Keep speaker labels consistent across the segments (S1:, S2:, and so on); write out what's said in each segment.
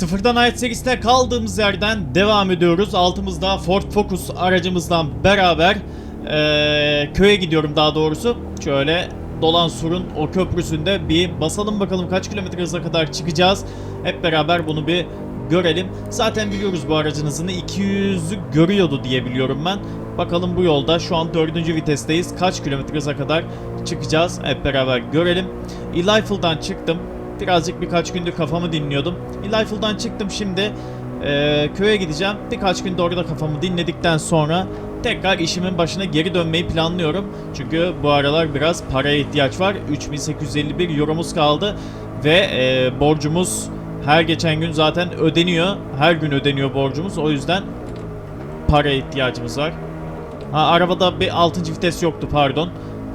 S1: Sıfırdan Ait serisine kaldığımız yerden devam ediyoruz. Altımızda Ford Focus aracımızdan beraber eee, köye gidiyorum daha doğrusu. Şöyle Dolan Sur'un o köprüsünde bir basalım bakalım kaç kilometre hıza kadar çıkacağız. Hep beraber bunu bir görelim. Zaten biliyoruz bu aracın hızını 200'ü görüyordu diye biliyorum ben. Bakalım bu yolda şu an 4. vitesteyiz. Kaç kilometre hıza kadar çıkacağız hep beraber görelim. Elifle'dan çıktım. Birazcık birkaç gündür kafamı dinliyordum. Elifle'dan çıktım şimdi eee, köye gideceğim. Birkaç gün orada kafamı dinledikten sonra tekrar işimin başına geri dönmeyi planlıyorum. Çünkü bu aralar biraz paraya ihtiyaç var. 3851 euromuz kaldı ve eee, borcumuz her geçen gün zaten ödeniyor. Her gün ödeniyor borcumuz. O yüzden paraya ihtiyacımız var. Ha arabada bir 6. vites yoktu pardon.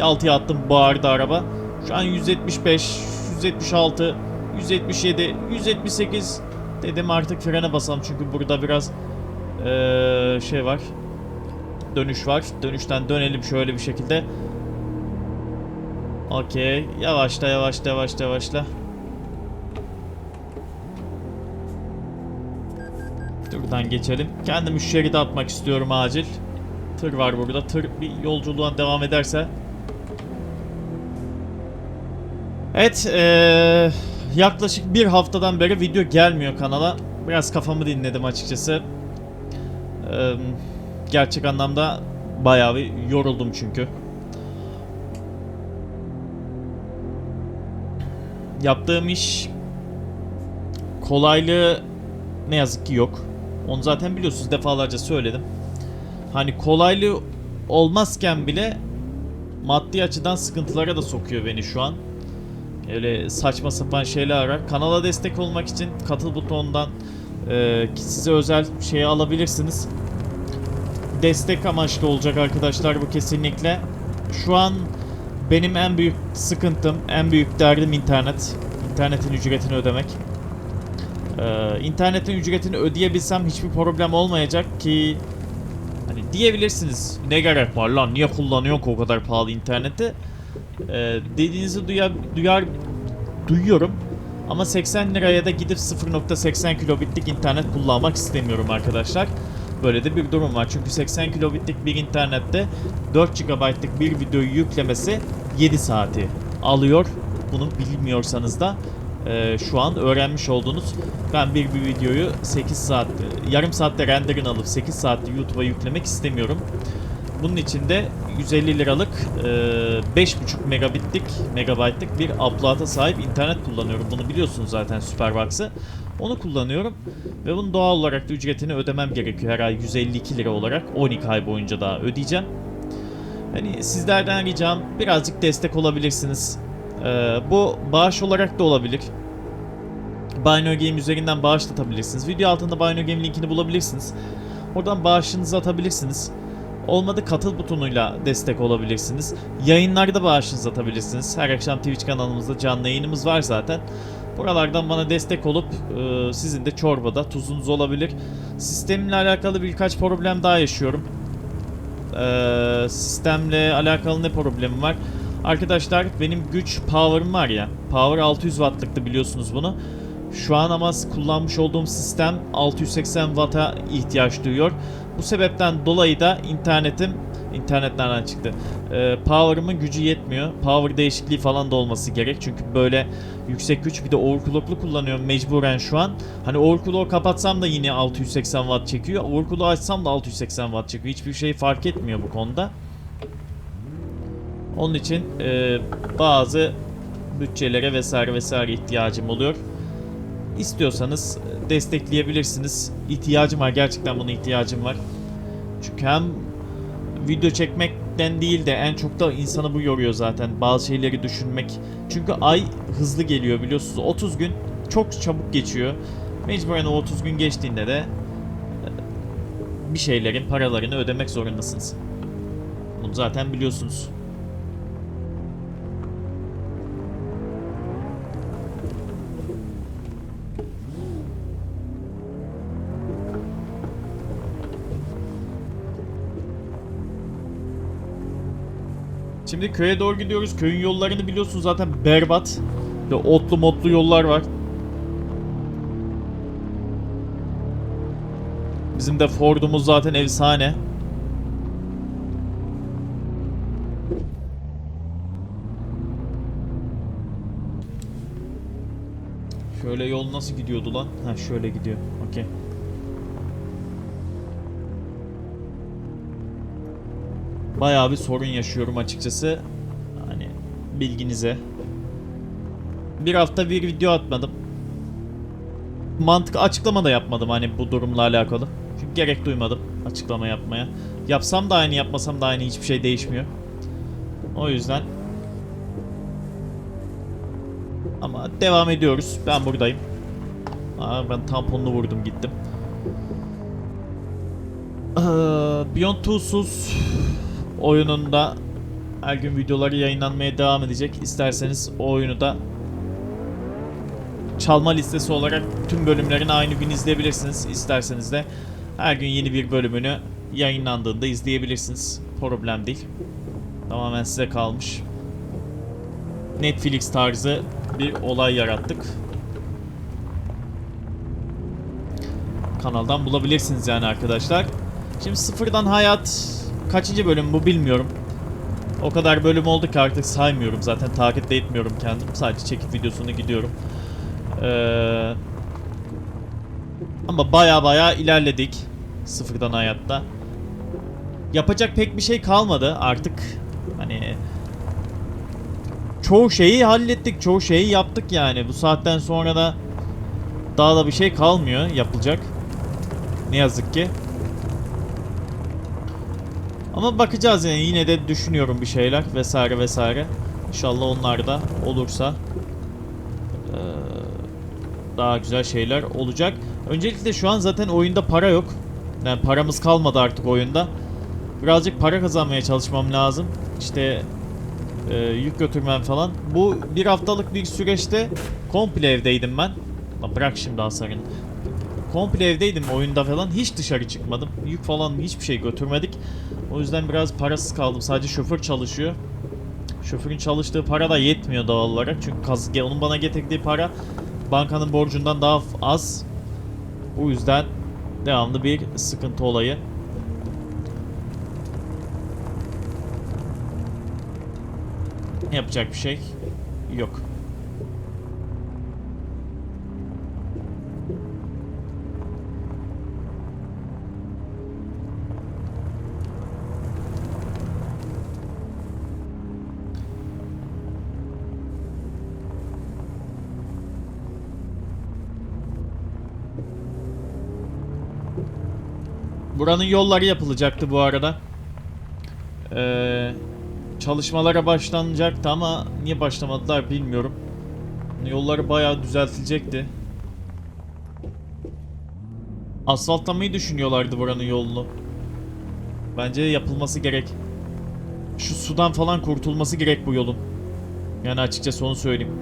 S1: 6'ya attım bağırdı araba. Şu an 175, 176, 177, 178 dedim artık frene basalım çünkü burada biraz eee, şey var. Dönüş var. Dönüşten dönelim şöyle bir şekilde. Okey. Yavaşla yavaşla yavaşla yavaşla. Buradan geçelim. Kendimi şu şeride atmak istiyorum acil. Tır var burada. Tır bir yolculuğa devam ederse. Evet. eee, yaklaşık bir haftadan beri video gelmiyor kanala. Biraz kafamı dinledim açıkçası. Eee, gerçek anlamda bayağı bir yoruldum çünkü. Yaptığım iş kolaylığı ne yazık ki yok. Onu zaten biliyorsunuz defalarca söyledim. Hani kolaylığı olmazken bile maddi açıdan sıkıntılara da sokuyor beni şu an. Öyle saçma sapan şeyler arar. Kanala destek olmak için katıl butonundan e, size özel şeyi alabilirsiniz. Destek amaçlı olacak arkadaşlar bu kesinlikle. Şu an benim en büyük sıkıntım, en büyük derdim internet. İnternetin ücretini ödemek. Ee, internetin ücretini ödeyebilsem hiçbir problem olmayacak ki hani diyebilirsiniz ne gerek var lan niye kullanıyor ki o kadar pahalı interneti Ee, dediğinizi duyar, duyar duyuyorum ama 80 liraya da gidip 0.80 kilobitlik internet kullanmak istemiyorum arkadaşlar. Böyle de bir durum var. Çünkü 80 kilobitlik bir internette 4 GB'lık bir videoyu yüklemesi 7 saati alıyor. Bunu bilmiyorsanız da e, şu an öğrenmiş oldunuz. Ben bir, bir videoyu 8 saat, yarım saatte renderini alıp 8 saatte YouTube'a yüklemek istemiyorum. Bunun için de 150 liralık e, 5.5 megabitlik, megabaytlık bir upload'a sahip internet kullanıyorum. Bunu biliyorsunuz zaten Superbox'ı. Onu kullanıyorum ve bunun doğal olarak da ücretini ödemem gerekiyor. Her ay 152 lira olarak 12 ay boyunca daha ödeyeceğim. Hani sizlerden ricam birazcık destek olabilirsiniz. Ee, bu bağış olarak da olabilir. Bino Game üzerinden bağış atabilirsiniz. Video altında Bino Game linkini bulabilirsiniz. Oradan bağışınızı atabilirsiniz. Olmadı katıl butonuyla destek olabilirsiniz. Yayınlarda bağışınızı atabilirsiniz. Her akşam Twitch kanalımızda canlı yayınımız var zaten. Buralardan bana destek olup e, sizin de çorbada tuzunuz olabilir. Sistemle alakalı birkaç problem daha yaşıyorum. E, sistemle alakalı ne problemim var? Arkadaşlar benim güç power'ım var ya. Power 600 wattlıktı biliyorsunuz bunu. Şu an ama kullanmış olduğum sistem 680 watt'a ihtiyaç duyuyor. Bu sebepten dolayı da internetim internet nereden çıktı? Ee, power'ımın gücü yetmiyor. Power değişikliği falan da olması gerek. Çünkü böyle yüksek güç bir de overclock'lu kullanıyorum mecburen şu an. Hani overclock'u kapatsam da yine 680 watt çekiyor. Overclock'u açsam da 680 watt çekiyor. Hiçbir şey fark etmiyor bu konuda. Onun için e, bazı bütçelere vesaire vesaire ihtiyacım oluyor. İstiyorsanız destekleyebilirsiniz. İhtiyacım var. Gerçekten buna ihtiyacım var. Çünkü hem video çekmekten değil de en çok da insanı bu yoruyor zaten. Bazı şeyleri düşünmek. Çünkü ay hızlı geliyor biliyorsunuz. 30 gün çok çabuk geçiyor. Mecburen o 30 gün geçtiğinde de e, bir şeylerin paralarını ödemek zorundasınız. Bunu zaten biliyorsunuz. Şimdi köye doğru gidiyoruz. Köyün yollarını biliyorsunuz zaten berbat. Ve otlu motlu yollar var. Bizim de Ford'umuz zaten efsane. Şöyle yol nasıl gidiyordu lan? Ha şöyle gidiyor. Okey. Bayağı bir sorun yaşıyorum açıkçası. Hani bilginize. Bir hafta bir video atmadım. Mantık açıklama da yapmadım hani bu durumla alakalı. Çünkü gerek duymadım açıklama yapmaya. Yapsam da aynı yapmasam da aynı hiçbir şey değişmiyor. O yüzden ama devam ediyoruz. Ben buradayım. Aa, ben tamponunu vurdum gittim. Ee, Beyond Two'suz oyununda her gün videoları yayınlanmaya devam edecek. İsterseniz o oyunu da çalma listesi olarak tüm bölümlerini aynı gün izleyebilirsiniz. İsterseniz de her gün yeni bir bölümünü yayınlandığında izleyebilirsiniz. Problem değil. Tamamen size kalmış. Netflix tarzı bir olay yarattık. Kanaldan bulabilirsiniz yani arkadaşlar. Şimdi sıfırdan hayat kaçıncı bölüm bu bilmiyorum. O kadar bölüm oldu ki artık saymıyorum zaten takip de etmiyorum kendim. Sadece çekip videosunu gidiyorum. Ee, ama baya baya ilerledik sıfırdan hayatta. Yapacak pek bir şey kalmadı artık. Hani çoğu şeyi hallettik, çoğu şeyi yaptık yani. Bu saatten sonra da daha da bir şey kalmıyor yapılacak. Ne yazık ki. Ama bakacağız yani yine de düşünüyorum bir şeyler vesaire vesaire. İnşallah onlar da olursa daha güzel şeyler olacak. Öncelikle şu an zaten oyunda para yok. Yani paramız kalmadı artık oyunda. Birazcık para kazanmaya çalışmam lazım. İşte e, yük götürmem falan. Bu bir haftalık bir süreçte komple evdeydim ben. Bırak şimdi hasarını. Komple evdeydim oyunda falan. Hiç dışarı çıkmadım. Yük falan hiçbir şey götürmedik. O yüzden biraz parasız kaldım. Sadece şoför çalışıyor. Şoförün çalıştığı para da yetmiyor doğal olarak. Çünkü kaz- onun bana getirdiği para bankanın borcundan daha az. O yüzden devamlı bir sıkıntı olayı. Yapacak bir şey yok. Buranın yolları yapılacaktı bu arada. Eee çalışmalara başlanacaktı ama niye başlamadılar bilmiyorum. Yolları bayağı düzeltilecekti. Asfaltlamayı düşünüyorlardı buranın yolunu. Bence yapılması gerek. Şu sudan falan kurtulması gerek bu yolun. Yani açıkçası onu söyleyeyim.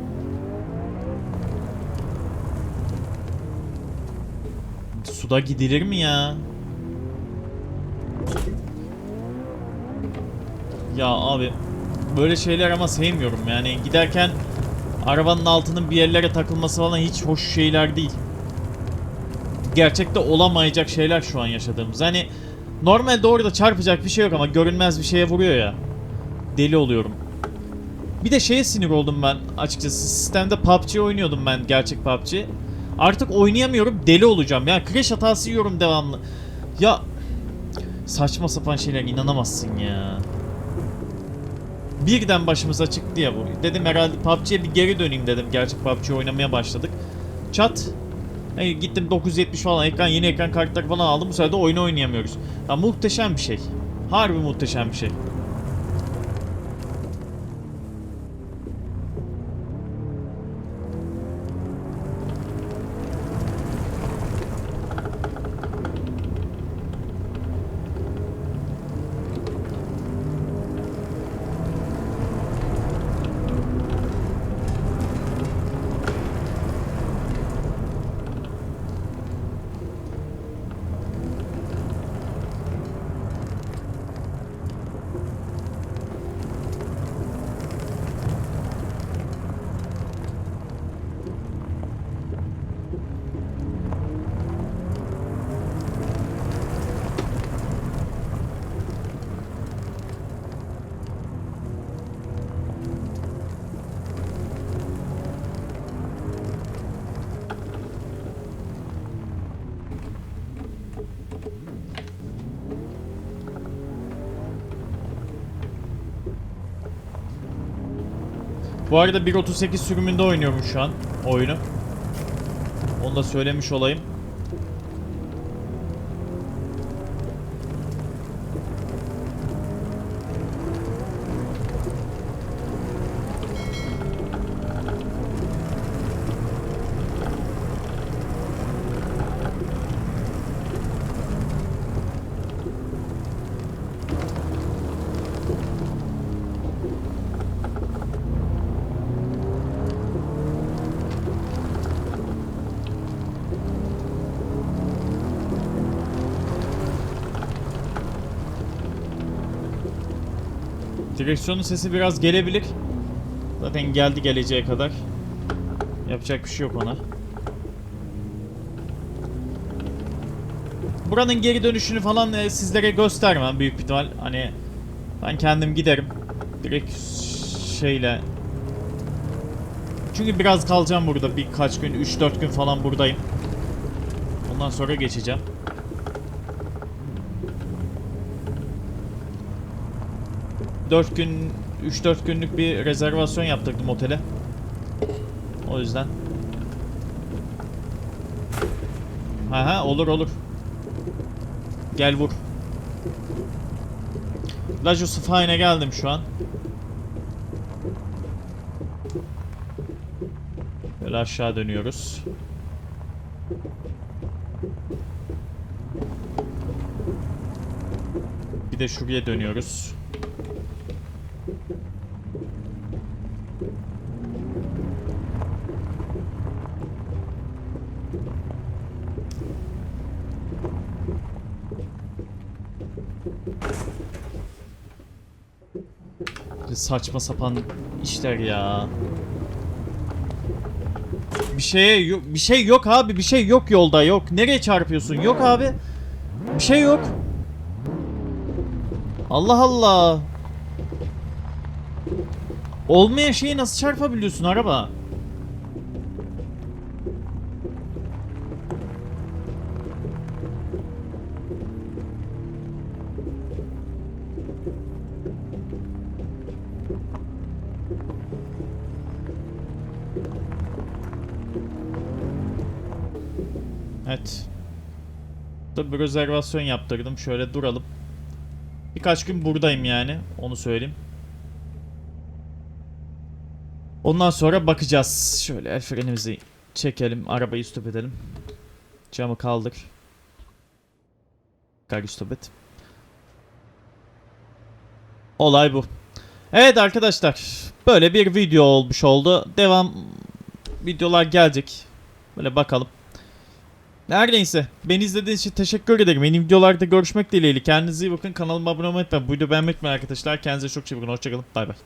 S1: Suda gidilir mi ya? Ya abi böyle şeyler ama sevmiyorum yani giderken arabanın altının bir yerlere takılması falan hiç hoş şeyler değil. Gerçekte olamayacak şeyler şu an yaşadığımız. Hani normalde orada çarpacak bir şey yok ama görünmez bir şeye vuruyor ya. Deli oluyorum. Bir de şeye sinir oldum ben açıkçası. Sistemde PUBG oynuyordum ben gerçek PUBG. Artık oynayamıyorum deli olacağım. Ya crash hatası yiyorum devamlı. Ya saçma sapan şeyler inanamazsın ya. Birden başımıza çıktı ya bu. Dedim herhalde PUBG'ye bir geri döneyim dedim. Gerçek PUBG oynamaya başladık. Çat. Hey, gittim 970 falan ekran yeni ekran kartları falan aldım. Bu sefer de oyunu oynayamıyoruz. Ya muhteşem bir şey. Harbi muhteşem bir şey. Bu arada 1.38 sürümünde oynuyorum şu an oyunu. Onu da söylemiş olayım. Direksiyonun sesi biraz gelebilir. Zaten geldi geleceğe kadar. Yapacak bir şey yok ona. Buranın geri dönüşünü falan e, sizlere göstermem büyük bir ihtimal. Hani ben kendim giderim. Direkt şeyle. Çünkü biraz kalacağım burada birkaç gün, 3-4 gün falan buradayım. Ondan sonra geçeceğim. Dört gün, 3-4 günlük bir rezervasyon yaptırdım otele. O yüzden. Aha olur olur. Gel vur. La Josefine'e geldim şu an. Böyle aşağı dönüyoruz. Bir de şuraya dönüyoruz. Saçma sapan işler ya. Bir şeye yok, bir şey yok abi, bir şey yok yolda yok. Nereye çarpıyorsun? Yok abi. Bir şey yok. Allah Allah. Olmayan şeyi nasıl çarpabiliyorsun araba? Bir rezervasyon yaptırdım. Şöyle duralım. Birkaç gün buradayım yani. Onu söyleyeyim. Ondan sonra bakacağız. Şöyle el frenimizi çekelim. Arabayı stop edelim. Camı kaldır. Gari stop et. Olay bu. Evet arkadaşlar. Böyle bir video olmuş oldu. Devam videolar gelecek. Böyle bakalım. Neredeyse. Beni izlediğiniz için teşekkür ederim. Yeni videolarda görüşmek dileğiyle. Kendinize iyi bakın. Kanalıma abone olmayı unutmayın. Bu videoyu beğenmeyi unutmayın arkadaşlar. Kendinize çok iyi. Hoşçakalın. Bay bay.